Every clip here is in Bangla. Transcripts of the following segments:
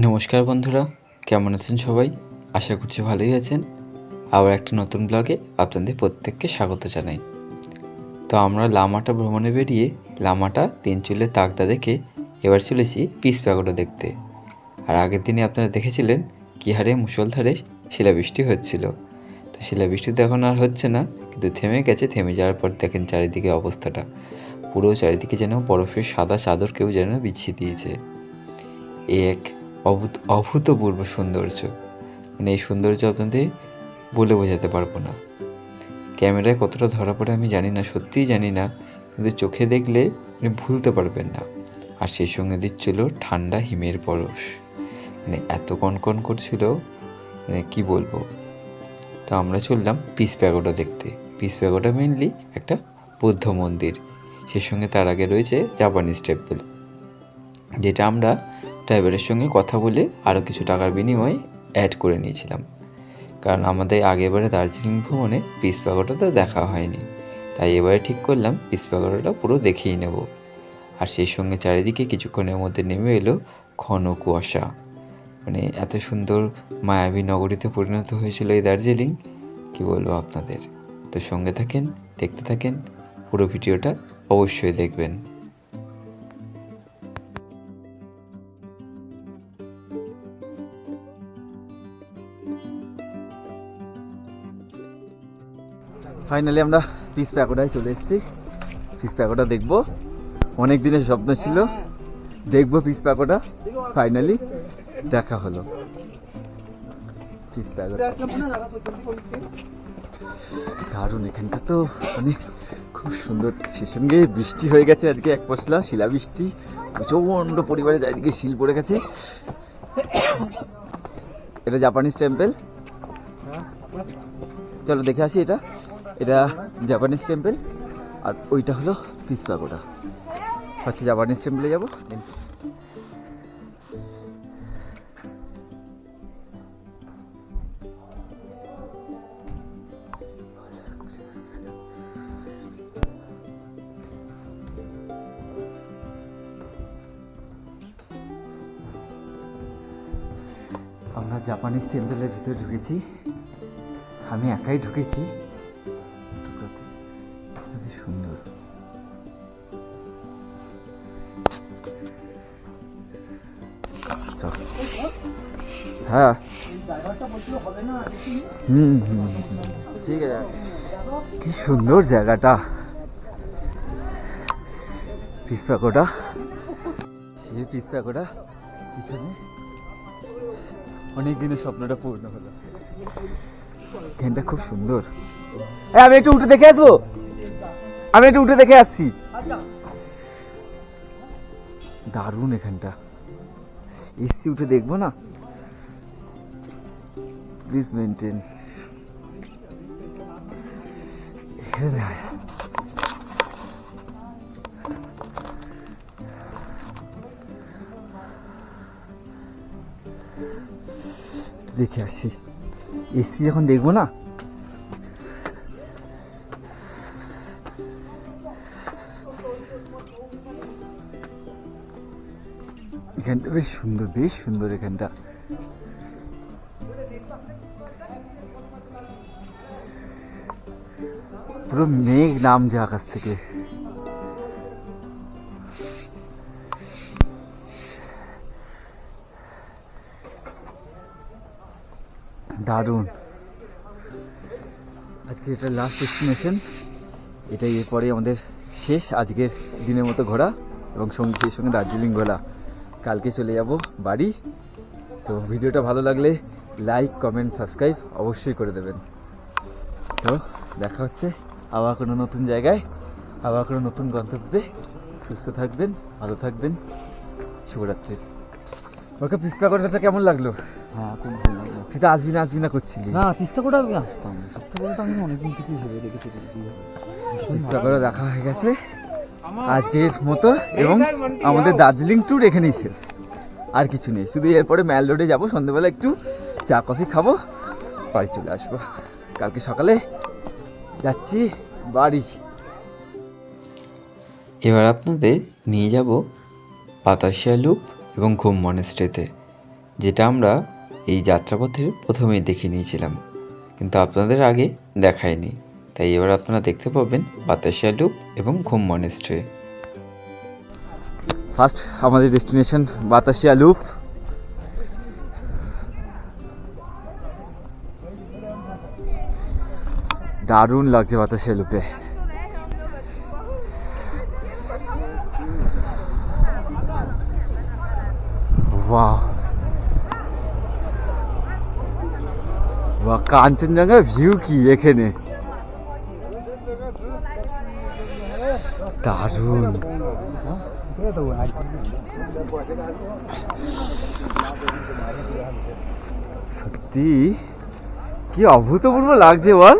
নমস্কার বন্ধুরা, কেমন আছেন সবাই? আশা করছি ভালোই আছেন। আবার একটা নতুন ব্লগে আপনাদের প্রত্যেককে স্বাগত জানাই। তো আমরা লামাটা ভ্রমণে বেরিয়ে লামাটা তিন চুলের তাকদা দেখে এবার চলেছি পিস প্যাগোডা দেখতে। আর আগের দিনে আপনারা দেখেছিলেন কি হারে মুষলধারে শিলাবৃষ্টি হচ্ছিল। তো শিলাবৃষ্টি তো এখন আর হচ্ছে না, কিন্তু থেমে গেছে, থেমে যাওয়ার পর দেখেন চারিদিকে অবস্থাটা। পুরো চারিদিকে যেন বরফের সাদা চাদর কেউ যেন বিছিয়ে দিয়েছে। এক অভূত, অভূতপূর্ব সৌন্দর্য। মানে এই সৌন্দর্য আপনাদের বলে বোঝাতে পারব না। ক্যামেরায় কতটা ধরা পড়ে আমি জানি না, সত্যিই জানি না। কিন্তু চোখে দেখলে আপনি ভুলতে পারবেন না। আর সেই সঙ্গে দিচ্ছিল ঠান্ডা হিমের পরশ। মানে এত কনকন করছিল মানে কী বলব? তো আমরা চললাম পিস প্যাগোডা দেখতে। পিস প্যাগোডা মেনলি একটা বৌদ্ধ মন্দির। সেই সঙ্গে তার আগে রয়েছে জাপানিজ টেম্পল যেটা আমরা ড্রাইভারের সঙ্গে কথা বলে আরও কিছু টাকার বিনিময়ে অ্যাড করে নিয়েছিলাম। কারণ আমাদের আগেবারে দার্জিলিং ভ্রমণে পিস পাগোটাতে দেখা হয়নি। তাই এবারে ঠিক করলাম পিস পাগোটাটা পুরো দেখেই নেব। আর সেই সঙ্গে চারিদিকে কিছুক্ষণের মধ্যে নেমে এলো ঘন কুয়াশা। মানে এত সুন্দর মায়াবী নগরীতে পরিণত হয়েছিল এই দার্জিলিং, কি বলব আপনাদের? তো সঙ্গে থাকেন, দেখতে থাকেন, পুরো ভিডিওটা অবশ্যই দেখবেন। ফাইনালি আমরা পিস প্যাকোটায় চলে এসেছি। পিস প্যাকোটা দেখব। অনেক দিনের স্বপ্ন ছিল। দেখব পিস প্যাকোটা ফাইনালি দেখা হলো। পিস প্যাকোটা দারুণ, এখানটা তো মানে খুব সুন্দর। সে সঙ্গে বৃষ্টি হয়ে গেছে আজকে এক পশলা শিলা শিলাবৃষ্টি। প্রচণ্ড পরিবারে চারিদিকে শিল পড়ে গেছে। এটা জাপানিজ টেম্পেল চলো, দেখে আসি এটা। এটা জাপানিজ টেম্পল আর ওইটা হলো পিস পাগোডা হচ্ছে জাপানিজ টেম্পলে যাব আমরা জাপানিজ টেম্পলের ভিতরে ঢুকেছি। আমি একাই ঢুকেছি। হ্যাঁ। হুম হুম হুম। ঠিক আছে। কি সুন্দর জায়গাটা। পিসপাকোটা এই পিসপাকোটা পিছনে অনেক দিনের স্বপ্নটা পূর্ণ হলো। এখানটা খুব সুন্দর। আমি একটু উঠে দেখে আসব? আমি একটু উঠে দেখে আসছি। দারুণ এখানটা। এসছি উঠে দেখব না? প্লিজ মেনটেন দেখে আসছি এসছি যখন দেখব না? এখানটা বেশ সুন্দর বেশ সুন্দর এখানটা। পুরো মেঘ নাম নামছে আকাশ থেকে। দারুণ। আজকে এটা লাস্ট ডেস্টিনেশন এটাই এরপরে আমাদের শেষ আজকের দিনের মতো ঘোরা এবং সঙ্গে সেই সঙ্গে দার্জিলিং ঘোরা কালকে চলে যাব বাড়ি। তো ভিডিওটা ভালো লাগলে লাইক কমেন্ট সাবস্ক্রাইব অবশ্যই করে দেবেন। তো দেখা হচ্ছে আবার কোনো নতুন জায়গায় আবার কোনো নতুন গন্তব্যে। সুস্থ থাকবেন ভালো থাকবেন। শুভরাত্রি। ওকে পিস্তা করাটা কেমন লাগল? হ্যাঁ খুব ভালো লাগল। তুই তো আসবি না আসবি না করছিলি। না পিস্তা করে আমি আসতাম। পিস্তা করে আমি অনেকদিন থেকে ভেবে রেখেছি। পিস্তা। করে দেখা হয়ে গেছে। আজকের মতো এবং আমাদের দার্জিলিং ট্যুর এখানেই শেষ। আর কিছু নেই, শুধু এরপরে ম্যাল রোডে যাব সন্ধ্যেবেলা একটু চা, কফি খাব, বাড়ি চলে আসব। কালকে সকালে যাচ্ছি বাড়ি। এবার আপনাদের নিয়ে যাব বাতাসিয়া লুপ এবং ঘুম মনেস্ট্রিতে, যেটা আমরা এই যাত্রাপথের প্রথমেই দেখে নিয়েছিলাম, কিন্তু আপনাদের আগে দেখায়নি। তাই এবার আপনারা দেখতে পাবেন বাতাসিয়া লুপ এবং ঘুম মনেস্ট্রি ফার্স্ট আমাদের ডেস্টিনেশন বাতাসিয়া লুপ। দারুণ লাগছে বাতাসিয়া লুপে। কাঞ্চনজঙ্ঘার ভিউ কি এখানে? দারুণ। সত্যি? কি অভূতপূর্ব লাগছে বল।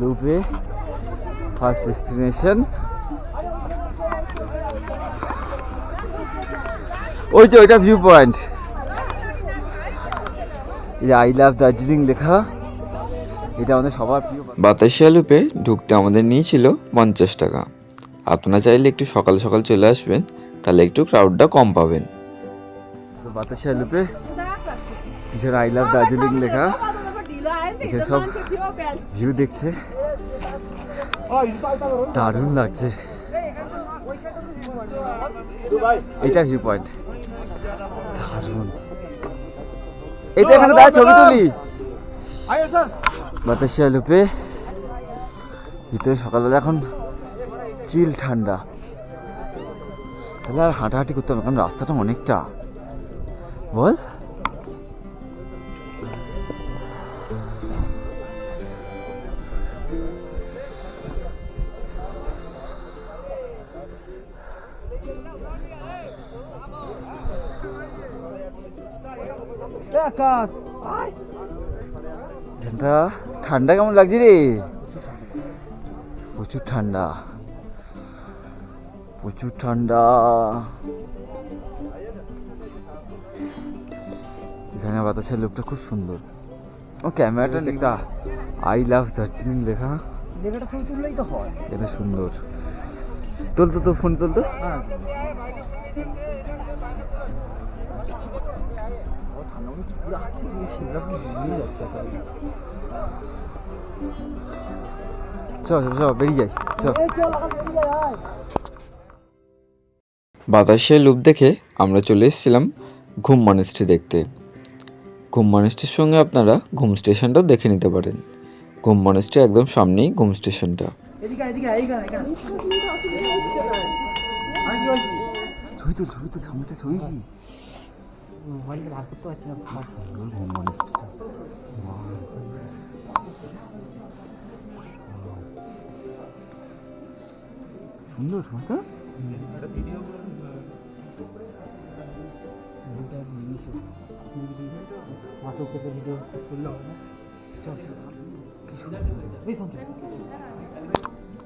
লুপে ফার্স্ট ডেস্টিনেশন ওই যে ওইটা view point I love Darjeeling লেখা। এটা আমাদের সবার প্রিয় বাতাসিয়া লুপে ঢুকতে আমাদের নিয়েছিল পঞ্চাশ টাকা। আপনারা চাইলে একটু সকাল সকাল চলে আসবেন তাহলে একটু ক্রাউডটা কম পাবেন। তো বাতাসিয়া লুপে পিছনে আই লাভ দার্জিলিং লেখা এখানে সব ভিউ দেখছে দারুণ লাগছে এটা ভিউ পয়েন্ট দারুণ এটা এখানে দাঁড়া ছবি তুলি বাতাসিয়া লুপে ভিতরে সকালবেলা এখন চিল ঠান্ডা তাহলে আর হাঁটাহাঁটি করতে হবে কারণ রাস্তাটা অনেকটা বল ঠান্ডা ঠান্ডা কেমন লাগছে রে? প্রচুর ঠান্ডা। প্রচুর ঠান্ডা। এখানে বাতাসের লোকটা খুব সুন্দর। ও ক্যামেরাটা একটা আই লাভ দার্জিলিং লেখা। লেখাটা ছবি তুললেই তো হয়। এটা সুন্দর। তোল তো তোর ফোন তোল তো। হ্যাঁ। চল চল চল বেরিয়ে যাই চল। বাতাসিয়া লুপ দেখে আমরা চলে এসেছিলাম ঘুম মনেস্ট্রি দেখতে। ঘুম মনেস্ট্রির সঙ্গে আপনারা ঘুম স্টেশনটাও দেখে নিতে পারেন। ঘুম মনেস্ট্রি একদম সামনেই ঘুম স্টেশনটা। ছবি তুল ছবি তুল সামনে ছবি কি মোবাইলটা বার করতে পারছি না ঘুম মনেস্ট্রিটা সুন্দর সুন্দর মাথা উপরে ভিডিও করলে হবে না চল চল কি সুন্দর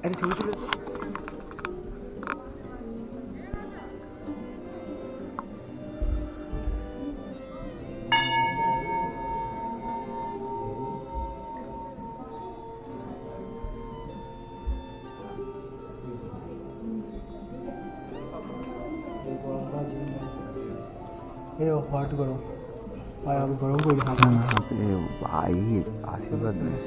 এই শুনতে আরে ছবি তুলে এই হট গরম আর আমি গরম করি হাত ভাই আশীর্বাদ নেই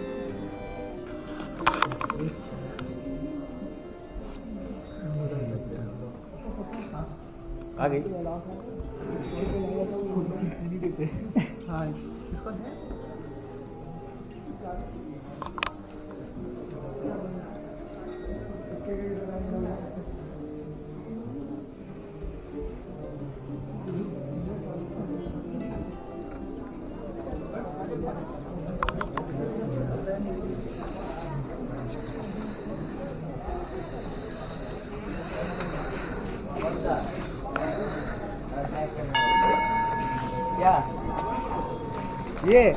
আগে ইয়ে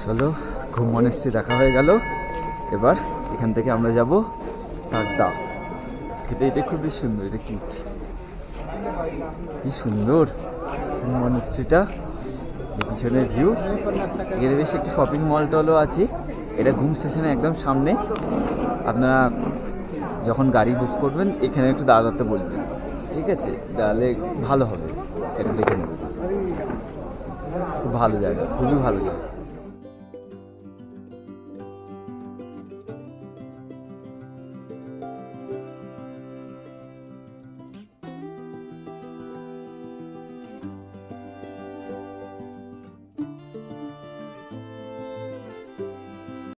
চলো, ঘুম মনেস্ট্রি দেখা হয়ে গেল। এবার এখান থেকে আমরা যাব তাকদা এটা এটা খুবই সুন্দর, এটা কিউট কি সুন্দর মনস্ট্রিটা যে পিছনের ভিউ এখানে বেশ একটু শপিং মল টলও আছে। এটা ঘুম স্টেশনে একদম সামনে। আপনারা যখন গাড়ি বুক করবেন, এখানে একটু দাঁড়াতে বলবেন। ঠিক আছে? তাহলে ভালো হবে। এটা দেখে নেবেন। খুব ভালো জায়গা, খুবই ভালো জায়গা।